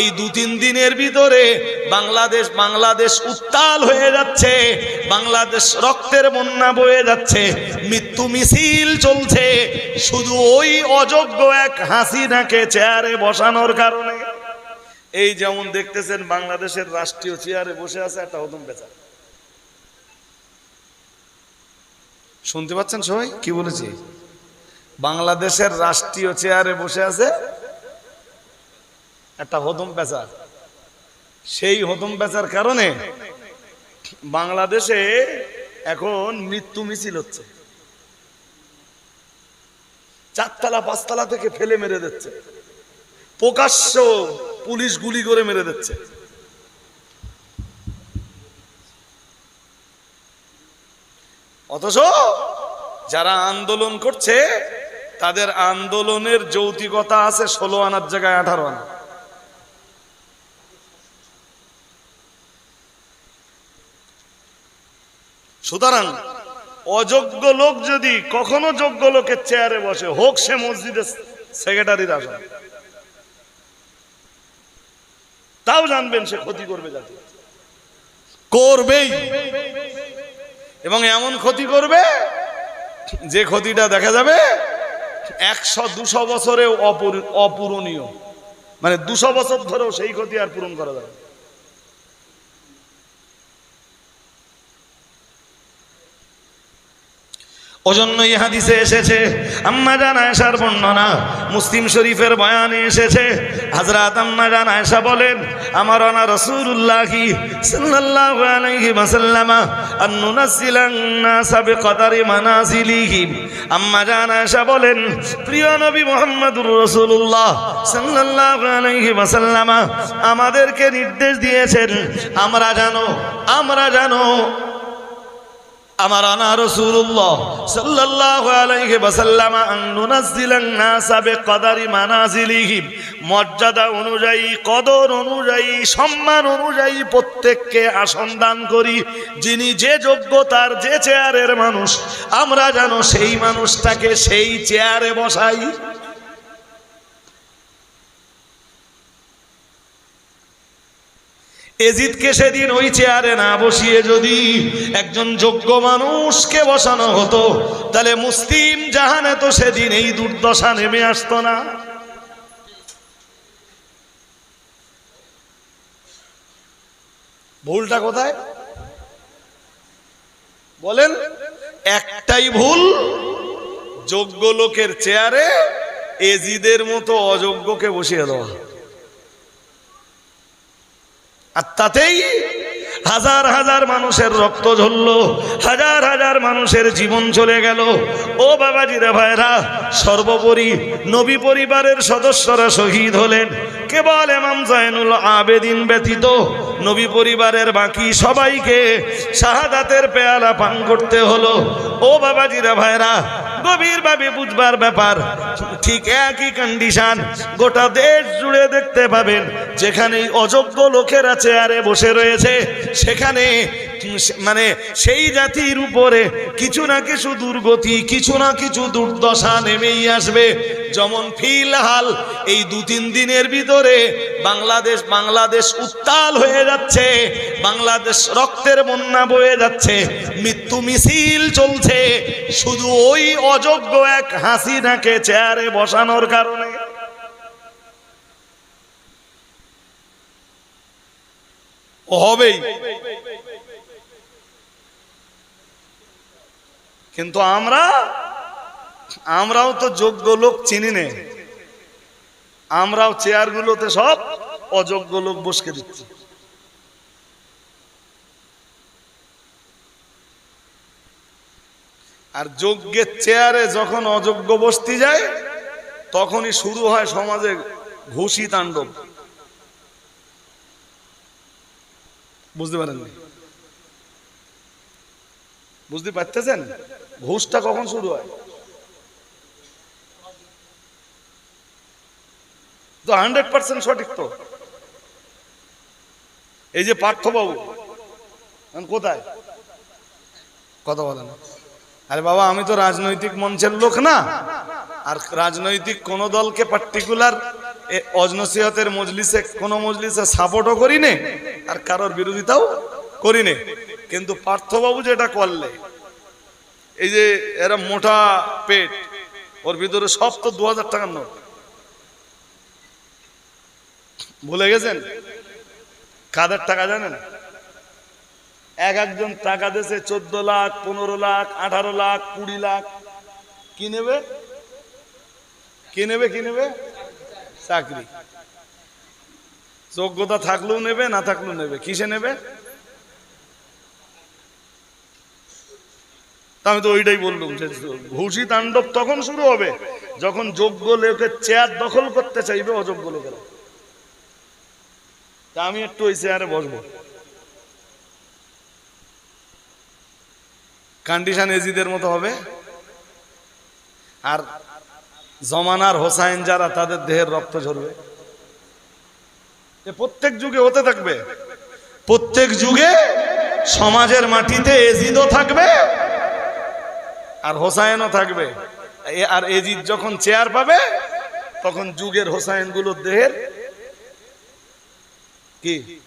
এই দু তিন দিনের ভিতরে বাংলাদেশ বাংলাদেশ উত্তাল হয়ে যাচ্ছে, বাংলাদেশ রক্তের বন্যা বয়ে যাচ্ছে, মৃত্যু মিছিল চলছে, শুধু ওই অযোগ্য এক হাসিনাকে চেয়ারে বসানোর কারণে। এই যেমন দেখতেছেন বাংলাদেশের রাষ্ট্রীয় চেয়ারে বসে আছে, একটা হদম বেচা শুনতে পাচ্ছেন সবাই? কি বলেছি? বাংলাদেশের রাষ্ট্রীয় চেয়ারে বসে আছে একটা হদম পেঁচা সেই হদম পেঁচার কারণে বাংলাদেশে এখন মৃত্যু মিছিল হচ্ছে। চারতলা, পাঁচতলা থেকে ফেলে মেরে দিচ্ছে। প্রকাশ্য পুলিশ গুলি করে মেরে দিচ্ছে। অথচ যারা আন্দোলন করছে, তাদের আন্দোলনের যৌতিকতা আছে ষোলো আনার জায়গায় আঠারো আনা। সুতরাং অযোগ্য লোক যদি কখনো যোগ্য লোকের চেয়ারে বসে হোক সে মসজিদের সেক্রেটারির আসন। তাও জানবেন সে ক্ষতি করবে যাতে। করবেই। এবং এমন ক্ষতি করবে যে ক্ষতিটা দেখা যাবে একশো দুশো বছরেও অপূর- অপূরণীয়। মানে দুশো বছর ধরেও সেই ক্ষতি আর পূরণ করা যাবে না। ওজন্য এই হাদিসে এসেছে, আম্মা জান আয়েশার বর্ণনা, মুসলিম শরীফের বয়ানে এসেছে হযরত আম্মা জান আয়েশা বলেন, আমার আনা রাসূলুল্লাহি সাল্লাল্লাহু আলাইহি ওয়াসাল্লাম আন নুনাসিলান নাসা বিকদারি মানাজিলিহিম আম্মা জান আয়েশা বলেন, প্রিয় নবী মুহাম্মদুর রাসূলুল্লাহ সাল্লাল্লাহু আলাইহি ওয়াসাল্লাম আমাদেরকে নির্দেশ দিয়েছেন, আমরা জানো আমরা জানো আমার আনা মানাজিলিহিম। মর্যাদা অনুযায়ী, কদর অনুযায়ী, সম্মান অনুযায়ী প্রত্যেককে করি। যিনি যে যোগ্যতার যে চেয়ারের মানুষ। আমরা যেন সেই মানুষটাকে সেই চেয়ারে বসাই। এজিদকে সেদিন ওই চেয়ারে না বসিয়ে যদি একজন যোগ্য মানুষকে বসানো হতো, তাহলে মুসলিম জাহানে তো সেদিন এই দুর্দশা নেমে আসতো না। ভুলটা কোথায়? বলেন, একটাই ভুল, যোগ্য লোকের চেয়ারে এজিদের মতো অযোগ্যকে বসিয়ে দেওয়া। আর তাতেই হাজার হাজার মানুষের রক্ত ঝরল, হাজার হাজার মানুষের জীবন চলে গেল। ও বাবাজিরা ভাইরা, সর্বোপরি নবী পরিবারের সদস্যরা শহীদ হলেন। কেবল এমাম জাইনুল আবেদিন ব্যতীত? নবী পরিবারের বাকি সবাইকে শাহাদাতের পেয়ালা পান করতে হলো। ও বাবাজিরা ভাইরা, গভীরভাবে বুঝবার ব্যাপার, ঠিক একই কন্ডিশন গোটা দেশ জুড়ে দেখতে পাবেন। যেখানে অযোগ্য লোকেরা চেয়ারে বসে রয়েছে, সেখানে মানে সেই জাতির উপরে কিছু না কিছু দুর্গতি, কিছু না কিছু দুর্দশা নেমেই আসবে। যেমন ফিলহাল এই দু তিন দিনের ভিতরে বাংলাদেশ বাংলাদেশ উত্তাল হয়ে যাচ্ছে, বাংলাদেশ রক্তের বন্যা বয়ে যাচ্ছে, মৃত্যু মিছিল চলছে। শুধু ওই অযোগ্য এক হাসি হাসিনাকে চেয়ারে বসানোর কারণে ও হবেই। কিন্তু আমরা, আমরাও তো যোগ্য লোক চিনি নে। আমরাও চেয়ারগুলোতে সব অযোগ্য লোক বসকে দিচ্ছি। আর যোগ্যের চেয়ারে যখন অযোগ্য বসতে যায়, তখনই শুরু হয় সমাজে ঘুষি তাণ্ডব। বুঝতে পারেননি? বুঝতে পারতেছেন? ঘুষটা কখন শুরু হয়? তো হান্ড্রেড পার্সেন্ট সঠিক তো। এই যে পার্থবাবু কোথায়? কথা বলেন। আরে বাবা আমি তো রাজনৈতিক মঞ্চের লোক না। আর রাজনৈতিক কোন দলকে পার্টিকুলার অজনসিহতের মজলিসে কোন মজলিসে সাপোর্টও করি নে আর কারোর বিরোধিতাও করি নে কিন্তু পার্থবাবু যেটা করলে, এই যে এরা মোটা পেট, ওর ভিতরে সব তো দু হাজার টাকার নোট। ভুলে গেছেন? কাদের টাকা জানেন? এক একজন টাকা দেশে চোদ্দ লাখ, পনেরো লাখ, আঠারো লাখ, কুড়ি লাখ। কি নেবে? কি নেবে? কি নেবে? চাকরি। যোগ্যতা থাকলেও নেবে, না থাকলেও নেবে। কিসে নেবে? আমি তো ওইটাই বললাম যে ঘুষি তাণ্ডব তখন শুরু হবে, যখন যোগ্য লোকের চেয়ার দখল করতে চাইবে অযোগ্য লোকেরা। তা আমি একটু ওই চেয়ারে বসবো। কন্ডিশন এজিদের মতো হবে। আর জমানার হোসাইন যারা, তাদের দেহের রক্ত ঝরবে। প্রত্যেক যুগে হতে থাকবে। প্রত্যেক যুগে সমাজের মাটিতে এজিদও থাকবে আর হোসাইনও থাকবে। আর এজিদ যখন চেয়ার পাবে, তখন যুগের হোসাইনগুলোর দেহের কি?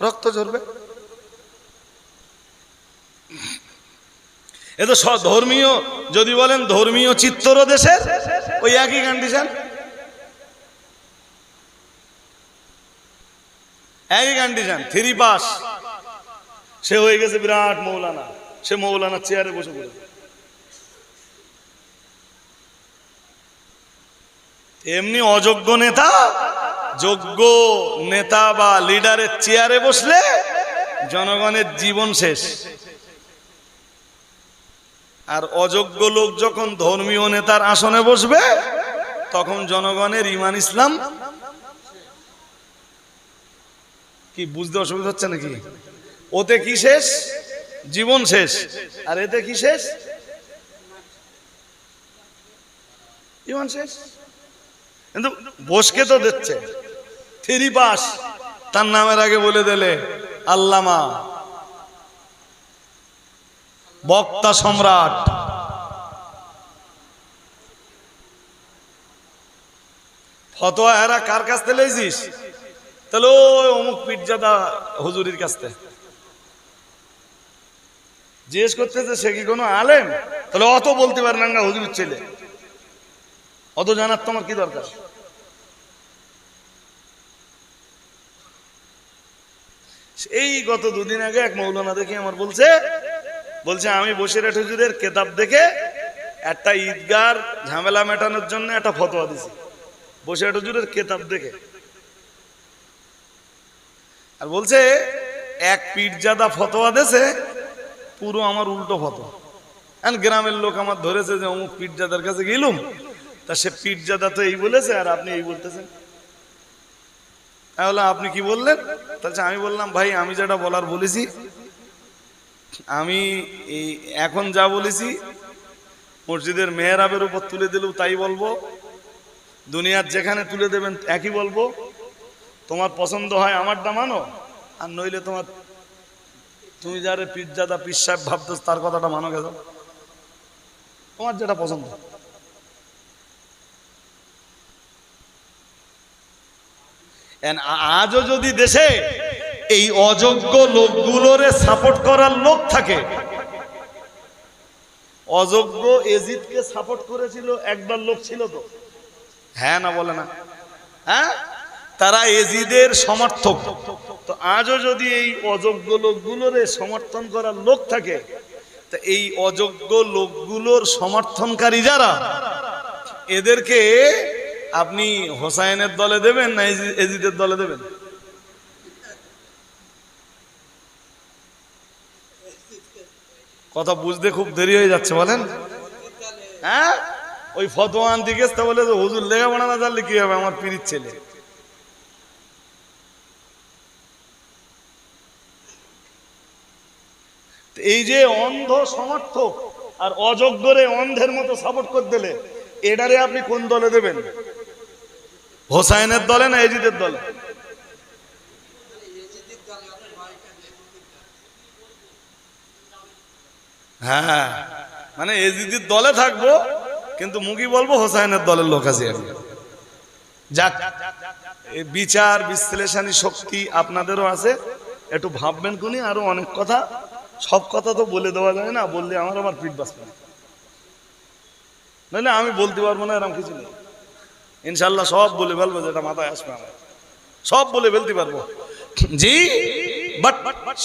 রক্ত ঝরবে। এ তো ধর্মীয়, যদি বলেন ধর্মীয় চিত্তর দেশের, ওই একই কন্ডিশন একই কন্ডিশন থ্রি পাস সে হয়ে গেছে বিরাট মৌলানা, সে মৌলানা চেয়ারে বসে পড়েছে। এমনি অযোগ্য নেতা, যোগ্য নেতা বা লিডারের চেয়ারে বসলে জনগণের জীবন শেষ। আর অযোগ্য লোক যখন ধর্মীয় নেতার আসনে বসবে, তখন জনগণের ইমান ইসলাম। কি, বুঝতে অসুবিধা হচ্ছে নাকি? ওতে কি শেষ? জীবন শেষ। আর এতে কি শেষ? জীবন শেষ। কিন্তু বসকে তো দিচ্ছে। Three pass. তার নামের আগে বলে দিলে, আল্লামা। বক্তা সম্রাট। ফতোয়া হেরা কার কাছ থেকে লেছিস তাহলে ওই অমুক পীরজাদা হুজুরির কাছ থেকে জিজ্ঞেস করতেছে, সে কি কোনো আলেম? তাহলে অত বলতে পারে না হুজুরের ছেলে। অত জানার তোমার কি দরকার? এই গত দুদিন আগে এক মৌলানা দেখে আমার বলছে বলছে, আমি বসিরহাট হুজুরের কেতাব দেখে একটা ঈদগার ঝামেলা মেটানোর জন্য একটা ফতোয়া দিছি। বসিরহাট হুজুরের কেতাব দেখে। আর বলছে, এক পীরজাদা ফতোয়া দেছে, পুরো আমার উল্টো ফতোয়া। গ্রামের লোক আমার ধরেছে যে, অমুক পীরজাদার কাছে গেলুম। তা সে পীরজাদা তো এই বলেছে আর আপনি এই বলতেছেন। বললাম আপনি কি বললেন? তাহলে আমি বললাম, ভাই, আমি যেটা বলার বলেছি আমি এখন যা বলেছি, মসজিদের মেহরাবের উপর তুলে দিলেও তাই বলব। দুনিয়ার যেখানে তুলে দেবেন একই বলব। তোমার পছন্দ হয় আমারটা মানো আর নইলে তোমার তুমি যারে পিজ্জাদা, পিস সাহেব তার কথাটা মানো গেল তোমার যেটা পছন্দ। আজও যদি দেশে এই অযোগ্য লোকগুলোরে সাপোর্ট করার লোক থাকে। অযোগ্য এজিদকে সাপোর্ট করেছিল একবার লোক ছিল তো। হ্যাঁ না বলে না। হ্যাঁ? তারা এজিদের সমর্থক। তো আজও যদি এই অযোগ্য লোকগুলোরে সমর্থন করার লোক থাকে তা এই অযোগ্য লোকগুলোর সমর্থনকারী যারা এদেরকে আপনি হোসাইনের দলে দেবেন না এজিদের দলে দেবেন? কথা বুঝতে খুব দেরি হয়ে যাচ্ছে, বলেন। হ্যাঁ? ওই ফতোয়ান দিকে বলে যে, হুজুর, লেখাপড়া না জানলে কি হবে আমার পিরিত ছেলে? এই যে অন্ধ সমর্থক আর অযোগ্যরে অন্ধের মতো সাপোর্ট করে দিলে, এটারে আপনি কোন দলে দেবেন? হোসাইনের দলে না এজিদের দলে? হ্যাঁ। মানে এজিদের দলে থাকব, কিন্তু মুখি বলব হোসাইনের দলের লোক আছি আমি। যাক বিচার, বিশ্লেষণী শক্তি আপনাদেরও আছে। একটু ভাববেন কোনি আরও অনেক কথা। সব কথা তো বলে দেওয়া যায় না, বললে আমার আবার পিঠ বাঁচবে না। নাহলে আমি বলতে পারব না, এরকম কিছু নেই। ইনশাল্লাহ সব বলে ফেলব, যেটা মাথায় আসবে আমার। সব বলে ফেলতে পারব। জি বাট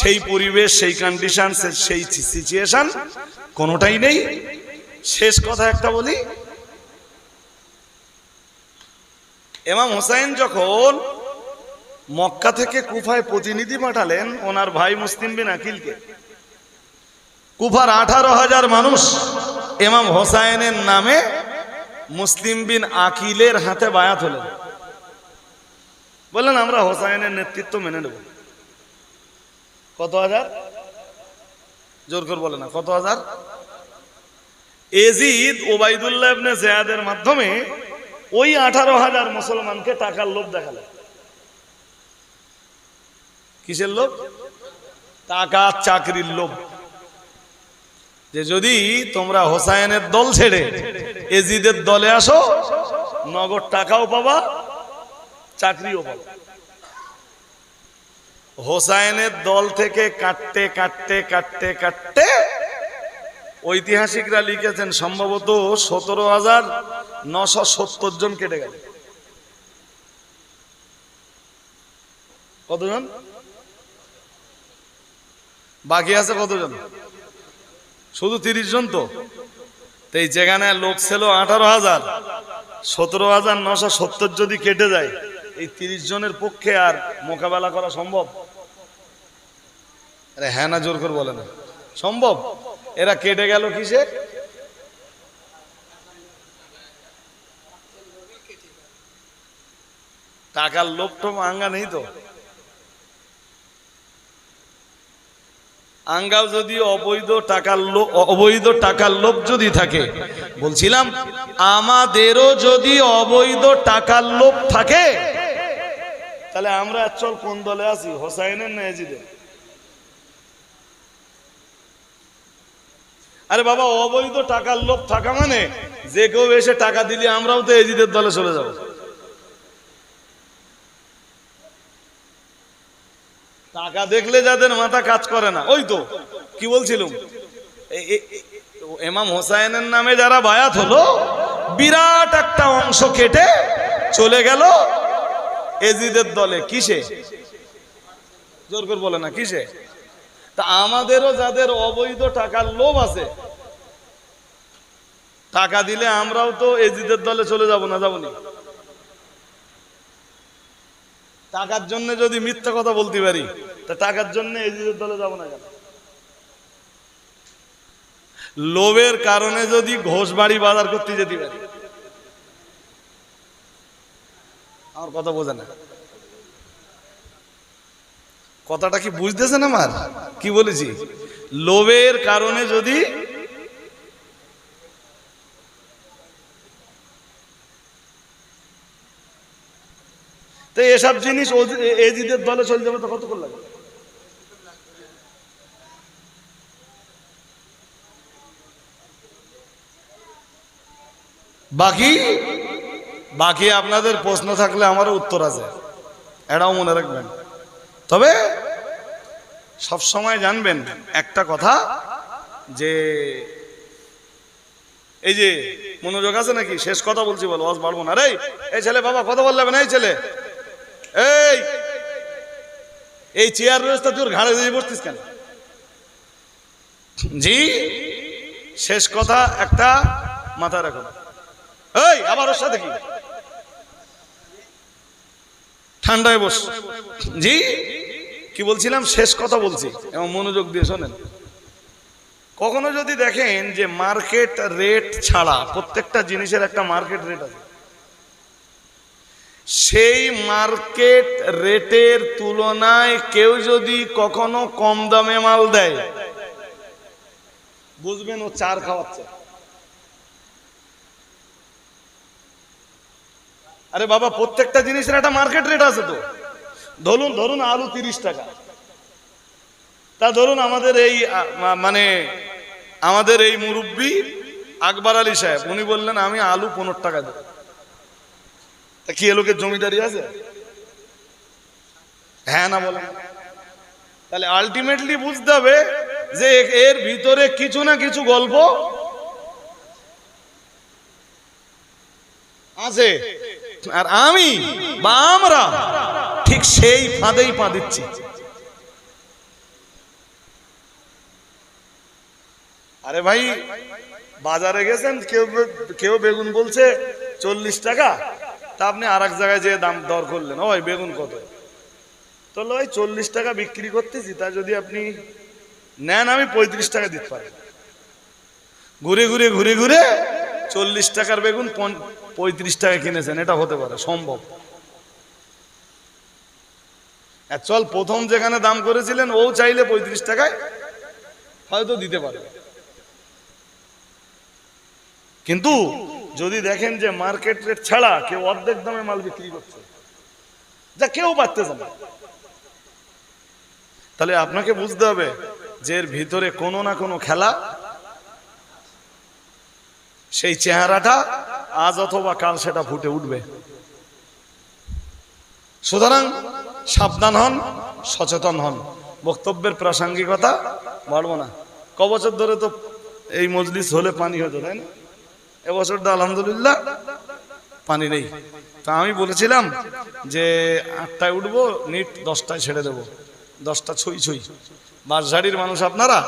সেই পরিবেশ, সেই কন্ডিশন সেই সিচুয়েশন কোনোটাই নেই। শেষ কথা একটা বলি। এমাম হোসাইন যখন মক্কা থেকে কুফায় প্রতিনিধি পাঠালেন, ওনার ভাই মুসলিম বিন আকিলকে। কুফার আঠারো হাজার মানুষ এমাম হোসাইনের নামে মুসলিম বিন আকিলের হাতে বায়াত হলেন। বললেন, আমরা হোসাইনের নেতৃত্ব মেনে নেব। কত হাজার? জোর করে বলে না, কত হাজার? এজিদ ওবাইদুল্লাহ ইবনে জেয়াদের মাধ্যমে ওই আঠারো হাজার মুসলমানকে টাকার লোভ দেখালে কিসের লোভ? টাকা চাকরির লোভ। যে যদি তোমরা হোসাইনের দল ছেড়ে এজিদের দলে আসো, নগদ টাকাও পাবা, চাকরিও পাবা। হোসাইনের দল থেকে কাটতে কাটতে কাটতে কাটতে ঐতিহাসিকরা লিখেছেন সম্ভবত সতেরো হাজার নশো সত্তর জন কেটে গেল। কতজন? বাকি আছে কতজন? শুধু তিরিশ জন তো? এই যেখানে লোক ছিল আঠারো হাজার, সতেরো হাজার নশো সত্তর যদি কেটে যায়, এই তিরিশ জনের পক্ষে আর মোকাবেলা করা সম্ভব? আরে হ্যাঁ না, জোর করে বলে না। সম্ভব? এরা কেটে গেল কিসে? টাকার লোভ টোপ আঙ্গা নেই তো। আঙ্গাও যদি অবৈধ টাকার লোভ অবৈধ টাকার লোভ যদি থাকে, বলছিলাম, আমাদেরও যদি অবৈধ টাকার লোভ থাকে, তাহলে আমরা চল কোন দলে আছি? হোসাইনের না এজিদের? আরে বাবা, অবৈধ টাকার লোভ থাকা মানে? যে কেউ এসে টাকা দিলে আমরাও তো এজিদের দলে চলে যাব। টাকা দেখলে যাদের মাথা কাজ করে না, ওই তো, কি বলছিলাম? এমাম হোসাইনের নামে যারা বায়াত হলো, বিরাট একটা অংশ কেটে চলে গেল এজিদের দলে। কিসে? জোর করে বলে না, কিসে? তা আমাদেরও যাদের অবৈধ টাকার লোভ আছে, টাকা দিলে আমরাও তো এজিদের দলে চলে যাব না যাবনি টাকার জন্য যদি মিথ্যা কথা বলতে পারি, তা টাকার জন্য এজিদের দলে যাব না কেন? লোভের কারণে যদি ঘোষ বাড়ি বাজার করতে যেতে পারি। আমার কথা বোঝে না। কথাটা কি বুঝতেছেন আমার? কি বলেছি? লোভের কারণে যদি তো এসব জিনিস এজিদের দলে চলে যাবে তো কতক্ষণ লাগবে বাকি? বাকি আপনাদের প্রশ্ন থাকলে আমারও উত্তর আছে। এটাও মনে রাখবেন। তবে সব সময় জানবেন একটা কথা, যে এই যে মনোযোগ আছে নাকি? শেষ কথা বলছি বলো আজ বাড়বো না। রে এই ছেলে বাবা, কথা বললে না এই ছেলে। এই এই চেয়ার রয়েছে তোর ঘাড়ে দিয়ে বসতিস কেন? জি, শেষ কথা একটা মাথায় রাখো। এই, আবার ওর সাথে কি? ঠান্ডায় বস। জি কি বলছিলাম? শেষ কথা বলছি। এবং মনোযোগ দিয়ে শোনেন। কখনো যদি দেখেন যে মার্কেট রেট ছাড়া প্রত্যেকটা জিনিসের একটা মার্কেট রেট আছে সেই মার্কেট রেটের তুলনায় কেউ যদি কখনো কম দামে মাল দেয় বুঝবেন ও চার খাওয়াচ্ছে। আরে বাবা প্রত্যেকটা জিনিসের একটা মার্কেট রেট আছে তো। ধরুন ধরুন আলু তিরিশ টাকা। তা ধরুন আমাদের এই মানে আমাদের এই মুরব্বী আকবর আলী সাহেব, উনি বললেন, আমি আলু পনেরো টাকা দেবো। কি এ জমিদারি আছে? হ্যাঁ না বলেন তাহলে আলটিমেটলি বুঝতে হবে যে এর ভিতরে কিছু না কিছু গল্প আছে। আর আমি বা আমরা ঠিক সেই ফাঁদেই পা দিচ্ছি। আরে ভাই, বাজারে গেছেন, কেউ কেউ বেগুন বলছে চল্লিশ টাকা। তা আপনি আর এক জায়গায় যেয়ে দাম দর করলেন। ওই বেগুন কত? তো ওই চল্লিশ টাকা বিক্রি করতেছি, তা যদি আপনি নেন, আমি পঁয়ত্রিশ টাকা দিতে পারি ঘুরে ঘুরে ঘুরে ঘুরে চল্লিশ টাকার বেগুন পঁয়ত্রিশ টাকা কিনেছেন, এটা হতে পারে, সম্ভব। চল, প্রথম যেখানে দাম করেছিলেন, ও চাইলে পঁয়ত্রিশ টাকায় হয়তো দিতে পারে কিন্তু যদি দেখেন যে মার্কেট রেট ছাড়া কেউ অর্ধেক দামে মাল বিক্রি করছে, যা কেউ পারতেছে না। তাহলে আপনাকে বুঝতে হবে যে এর ভিতরে কোনো না কোনো খেলা, সেই চেহারাটা আজ অথবা কাল সেটা ফুটে উঠবে। সুতরাং সাবধান হন, সচেতন হন। বক্তব্যের প্রাসঙ্গিকতা বাড়বো না। ক বছর ধরে তো এই মজলিস হলে পানি হতো, তাই না? এবছরটা আলহামদুলিল্লাহ পানি নেই। তা আমি বলেছিলাম যে আটটায় উঠবো, নিট দশটায় ছেড়ে দেবো। দশটা ছুঁই ছুঁই। বাঁশঝাড়ির মানুষ আপনারা,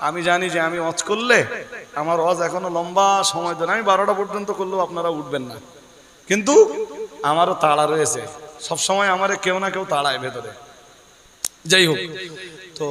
আমি জানি যে আমি অজ করলে আমার অজ এখনও লম্বা সময় ধরে, আমি বারোটা পর্যন্ত করলেও আপনারা উঠবেন না। কিন্তু আমারও তাড়া রয়েছে। সব সময় আমারে কেউ না কেউ তাড়ায় ভেতরে। যাই হোক, তো?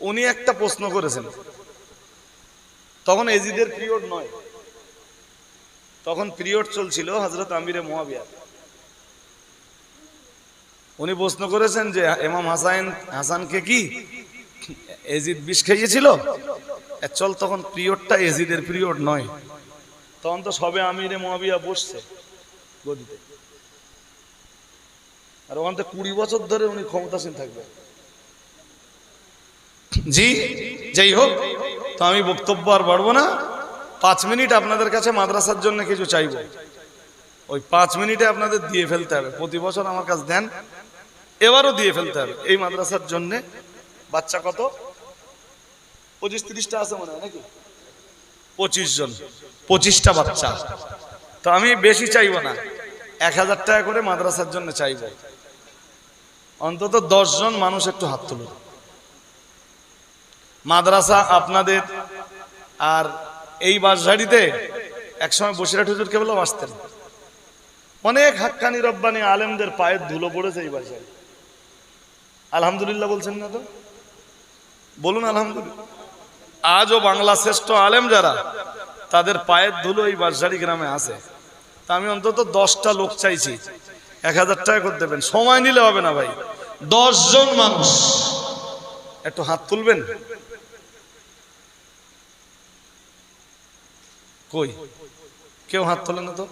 উনি একটা প্রশ্ন করেছেন। তখন এজিদের পিরিয়ড নয়। তখন পিরিয়ড চলছিল হজরত আমিরে মোয়াবিয়া। উনি প্রশ্ন করেছেন যে এমাম হাসান হাসানকে কি এজিদ বিষ খাইয়েছিল চল তখন পিরিয়ডটা এজিদের পিরিয়ড নয়। তখন তো সবে আমিরে মহাবিয়া বসছে গদিতে। আর ওখান থেকে কুড়ি বছর ধরে উনি ক্ষমতাসীন থাকবে। জি যাই হোক তো আমি বক্তব্য আর বাড়বো না। পাঁচ মিনিট আপনাদের কাছে মাদ্রাসার জন্য কিছু চাইব। ওই পাঁচ মিনিটে আপনাদের দিয়ে ফেলতে হবে। প্রতি বছর আমার কাছে দেন এবারও দিয়ে ফেলতে হবে। এই মাদ্রাসার জন্য বাচ্চা কত? পঁচিশ, তিরিশটা আছে মনে হয়, নাকি? পঁচিশ জন। পঁচিশটা বাচ্চা। তো আমি বেশি চাইব না। এক হাজার টাকা করে মাদ্রাসার জন্য চাইব। অন্তত দশ জন মানুষ একটু হাত তুলুন। মাদ্রাসা আপনাদের আর এই বাসঝাড়িতে একসময় বসিরহাট হুজুর কেবলও আসতেন অনেক হাক্কানি রব্বানি আলেমদের পায়ের ধুলো পড়েছে এই বাসায় আলহামদুলিল্লাহ বলছেন না তো? বলুন, আলহামদুলিল্লাহ। আজও বাংলা শ্রেষ্ঠ আলেম যারা, তাদের পায়ের ধুলো এই বাসঝাড়ি গ্রামে আছে। তা আমি অন্তত দশটা লোক চাইছি। এক হাজার টাকা করে দেবেন। সময় নিলে হবে না ভাই। দশ জন মানুষ। একটু হাত তুলবেন? কই? কেউ হাত তোলে না তো?